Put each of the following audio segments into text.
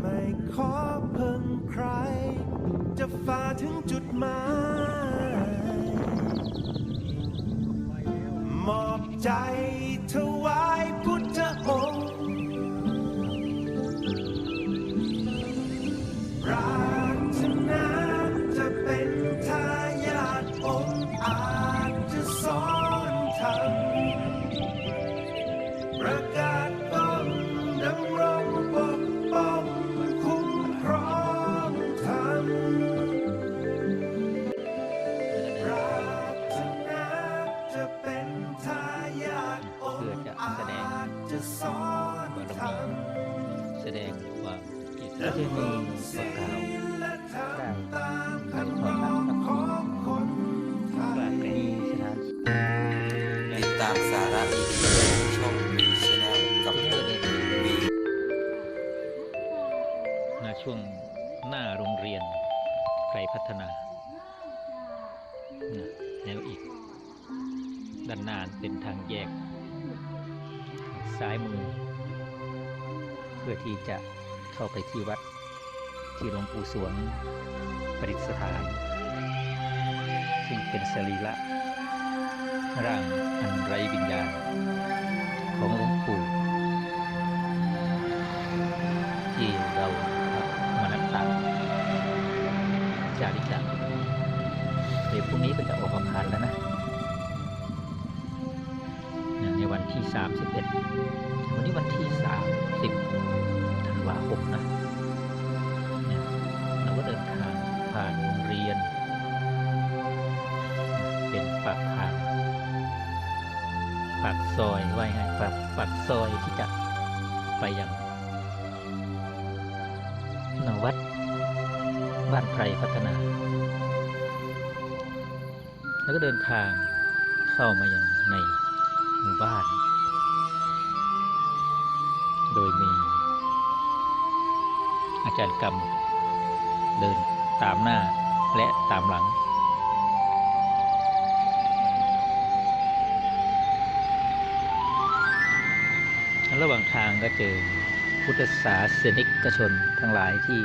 ไม่ขอเพิ่งใคร จะฝ่าถึงจุดหมายมอบใจ งความกียรติและที่มีมีศีกาวลและธรรมตามคำร้องของคนไทว่ายมีสถานติดตามสาระดีๆช่องวีชแนลกับที่ผเกิดมเหตุวีณช่วงหน้าโรงเรียนไกรพัฒนาแล้วอีก ด้านหน้าเป็นทางแยก ซ้ายมือ พื่อที่จะเข้าไปที่วัดที่หลวงปู่สวงประดิษฐาน ซึ่งเป็นสรีระร่างอันไร้วิญญาณ ของหลวงปู่ที่เรามานับตักจาริกาเดี๋ยวพรุ่งนี้ก็จะออกมาพันแล้วนะ 31 วันนี้วันที่ 30ธันวาคมนะเราก็เดินทางผ่านโรงเรียน เป็นปากทางปากซอยว่าไงปากปากซอยที่จะไปยังนวัดบ้านไพรพัฒนา แล้วก็เดินทางเข้ามายังในหมู่บ้าน โดยมี อาจารย์กรรม เดินตามหน้าและตามหลัง ระหว่างทางก็เจอพุทธศาสนิกชนทั้งหลายที่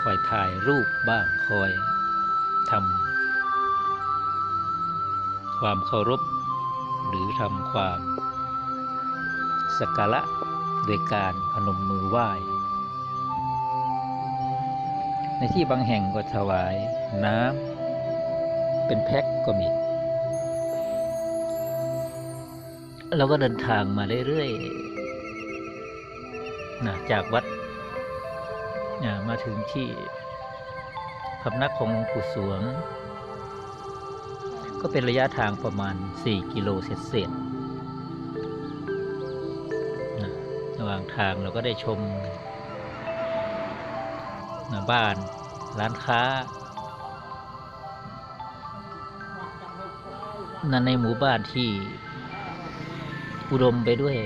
คอยถ่ายรูปบ้างคอยทำความเคารพ หรือทำความ สักการะโดยการพนมมือไหว้ ในที่บางแห่งก็ถวายน้ำเป็นแพ็คก็มี เราก็เดินทางมาเรื่อยๆนะจากวัดนะมาถึงที่พำนักของหลวงปู่สวง ก็เป็นระยะทางประมาณ 4 กิโลเศษๆ ระหว่างทางเราก็ได้ชมบ้านร้านค้านั่นในหมู่บ้านที่อุดมไปด้วย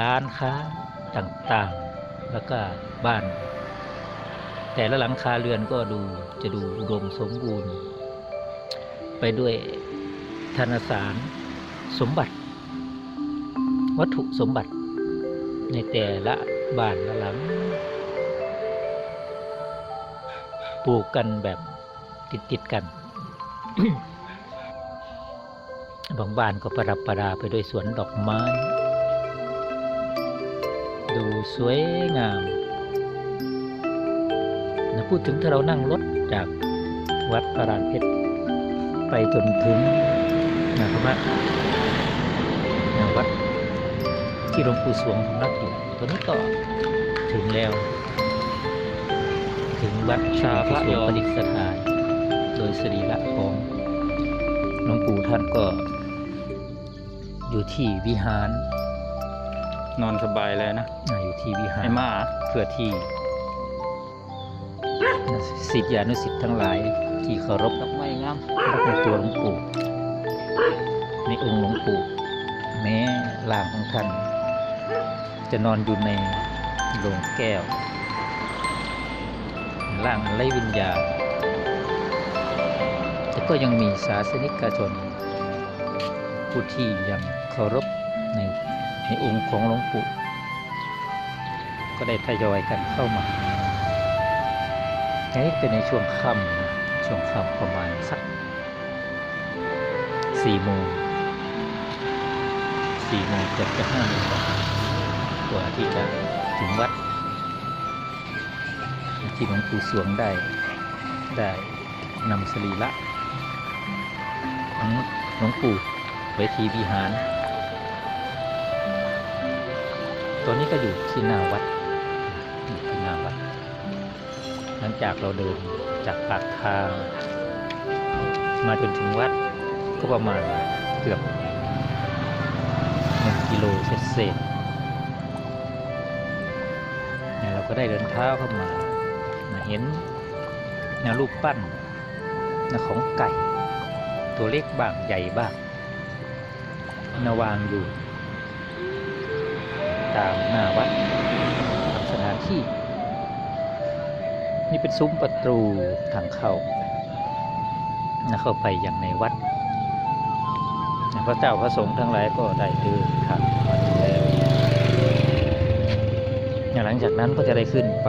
ร้านค้าต่างๆ แล้วก็บ้าน แต่ละหลังคาเรือนก็ดูจะดูอุดมสมบูรณ์ ไปด้วยธนสารสมบัติ วัตถุสมบัติ ในแต่ละบ้านละหลัง ปลูกกันแบบติดๆกัน บางบ้านก็ประดับประดาไปด้วยสวนดอกไม้ ดูสวยงามนะพูดถึงถ้าเรานั่งรถจากวัดพระรานเพชร ไปจนถึงนะครับว่า ที่หลวงปู่สวงของรักอยู่ตอนนี้ก็ถึงแล้ว ถึงวัดชาพระยอประดิษฐาน โดยสรีระของหลวงปู่ท่านก็ อยู่ที่วิหาร นอนสบายเลยนะอ่าอยู่ที่วิหารไอ้หมาเพื่อที่ศิษยานุศิษย์ทั้งหลาย ที่เคารพดอกไม้งามรักในตัวหลวงปู่ในองค์หลวงปู่แม้ร่างของท่าน จะนอนอยู่ในโลงแก้วร่างอันไร้วิญญาณแต่ก็ยังมีศาสนิกชน ผู้ที่ยังเคารพในในองค์ของหลวงปู่ก็ได้ทยอยกันเข้ามาอันนี้เป็นในช่วงค่ำช่วงค่ำประมาณสักสี่โมงสี่โมงเกือบจะห้าโมง กว่าที่จะถึงวัด ที่หลวงปู่สวงได้ได้นำสรีระของหลวงปู่ไว้ที่วิหาร ตัวนี้ก็อยู่ที่หน้าวัดที่หน้าวัด หลังจากเราเดินจากปากทางมาจนถึงวัดก็ประมาณเกือบหนึ่งกิโลเศษ ก็ได้เดินเท้าเข้ามา เห็นแนวรูปปั้นนะของไก่ ตัวเล็กบ้างใหญ่บ้างนะวางอยู่ ตามหน้าวัดสถานที่ นี่เป็นซุ้มประตูทางเข้านะเข้าไปอย่างในวัด พระเจ้าพระสงฆ์ทั้งหลายก็ได้เดินทาง จากนั้นก็จะได้ขึ้นไป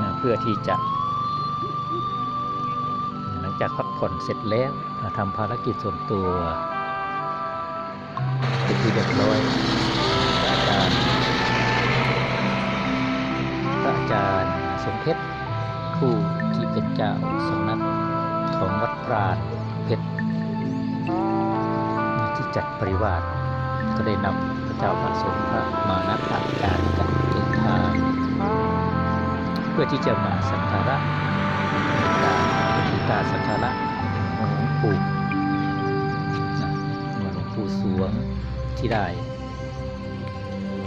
นะเพื่อที่จะ หลังจากพักผ่อนเสร็จแล้วทำภารกิจส่วนตัวเป็นที่เรียบร้อยพระอาจารย์พระอาจารย์สมเพชรผู้ที่เป็นเจ้าสำนักของวัดปราณเพชรที่จัดปริวาสก็ได้นำ เจ้าพระสงฆ์พระมานักอาจารย์กันเดินทางเพื่อที่จะมาสักการะการบูชาสักการะหลวงปู่หลวงปู่สวงที่ได้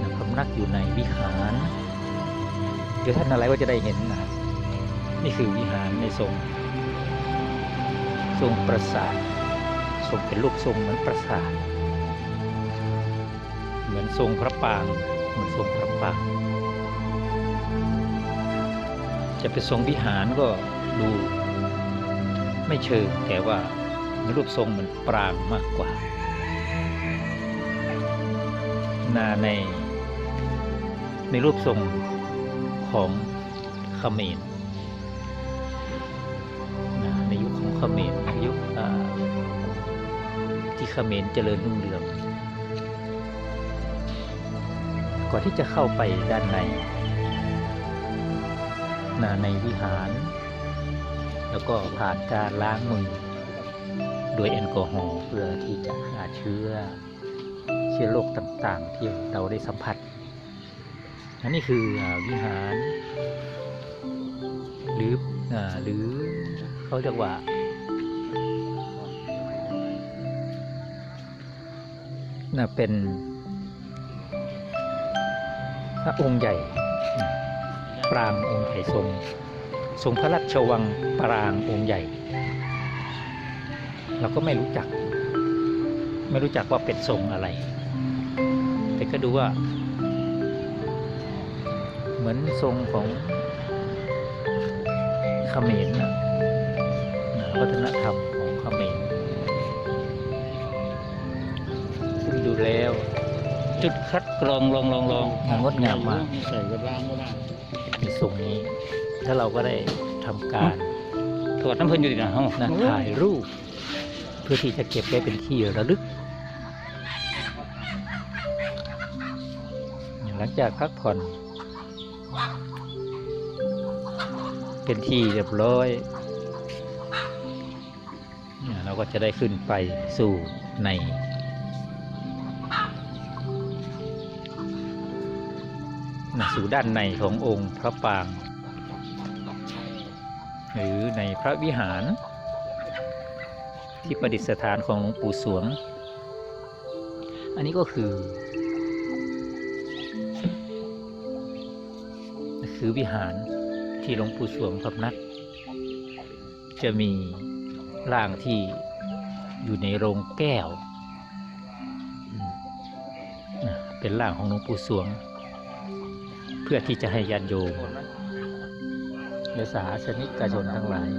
นะพำนักอยู่ในวิหารเดี๋ยวท่านอะไรว่าจะได้เห็นนะนี่คือวิหารในทรง ทรงปราสาททรงเป็นรูปทรงเหมือนปราสาท มือนทรงพระปรางเหมือนทรงพระปราง จะเป็นทรงวิหารก็ดูไม่เชิงแต่ว่าในรูปทรงเหมือนปรางมากกว่านาในในรูปทรงของเขมรในยุคของเขมรยุคที่เขมรเจริญรุ่งเรือง ก่อนที่จะเข้าไปด้านในนะในวิหาร แล้วก็ผ่านการล้างมือโดยแอลกอฮอล์เพื่อที่จะหาเชื้อเชื้อโรคต่างๆ ที่เราได้สัมผัสอันนี้คือวิหาร หรืออหรือเขาเรียกว่าน่ะเป็น ระองค์ใหญ่ ปรางองค์ใหญ่ทรงทรงพระราชวังปรางองค์ใหญ่ เราก็ไม่รู้จัก ไม่รู้จักว่าเป็นทรงอะไร แต่ก็ดูว่า เหมือนทรงของเขมรนะนะวัฒนธรรมของเขมรซึ่งดูแล้ว จุดคัดกรองลองลองลองงดงามมากใส่กระด้างก็ได้ในทรงนี้ ถ้าเราก็ได้ทำการถอดน้ำเพิ่นอยู่ดีนะเฮานะถ่ายรูป เพื่อที่จะเก็บไว้เป็นที่ระลึก หลังจากพักผ่อน เป็นที่เรียบร้อยเนี่ยเราก็จะได้ขึ้นไปสู่ใน สู่ด้านในขององค์พระปราง หรือในพระวิหาร ที่ประดิษฐานของหลวงปู่สวง อันนี้ก็คือ คือวิหารที่หลวงปู่สวงพำนัก จะมีร่างที่อยู่ในโรงแก้ว เป็นร่างของหลวงปู่สวง พื่อที่จะให้ญาติโยมและสาสนิกชนทั้งหลาย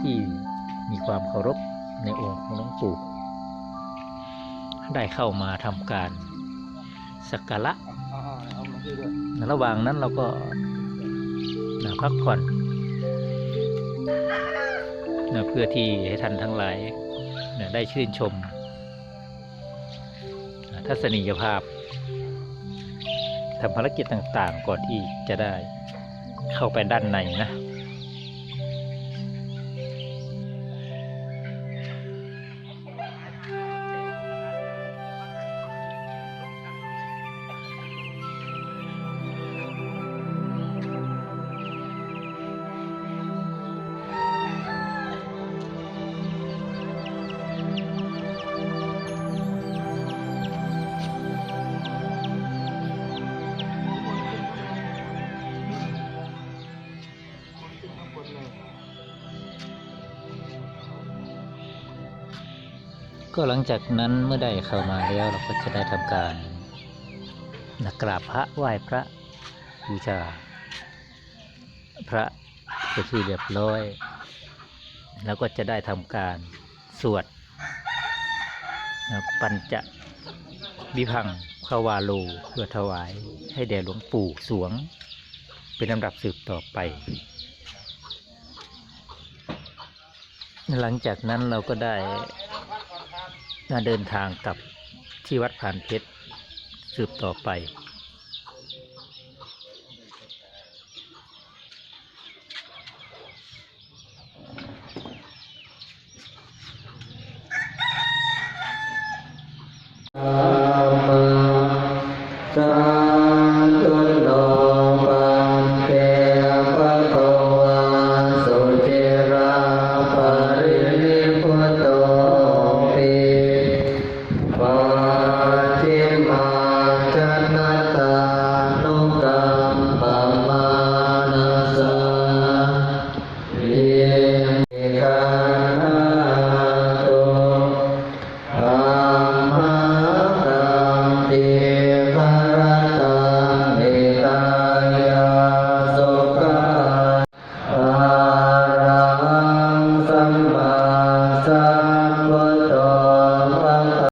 ที่มีความเคารพในองค์ของหลวงปู่ได้เข้ามาทำการสักการะในระหว่างนั้นเราก็นพักผ่อนนเพื่อที่ให้ท่านทั้งหลายได้ชื่นชมทัศนียภาพ ทำภารกิจต่างๆ ก่อนที่จะได้เข้าไปด้านในนะ ก็หลังจากนั้นเมื่อได้เข้ามาแล้วเราก็จะได้ทำการนะกราบพระไหว้พระบูชาพระเป็นที่เรียบร้อย แล้วก็จะได้ทำการสวดนะปัญจวิพังขาวาโลเพื่อถวายให้แด่หลวงปู่สวง เป็นลำดับสืบต่อไป หลังจากนั้นเราก็ได้ เดินทางกลับที่วัดผ่านเพชรสืบต่อไป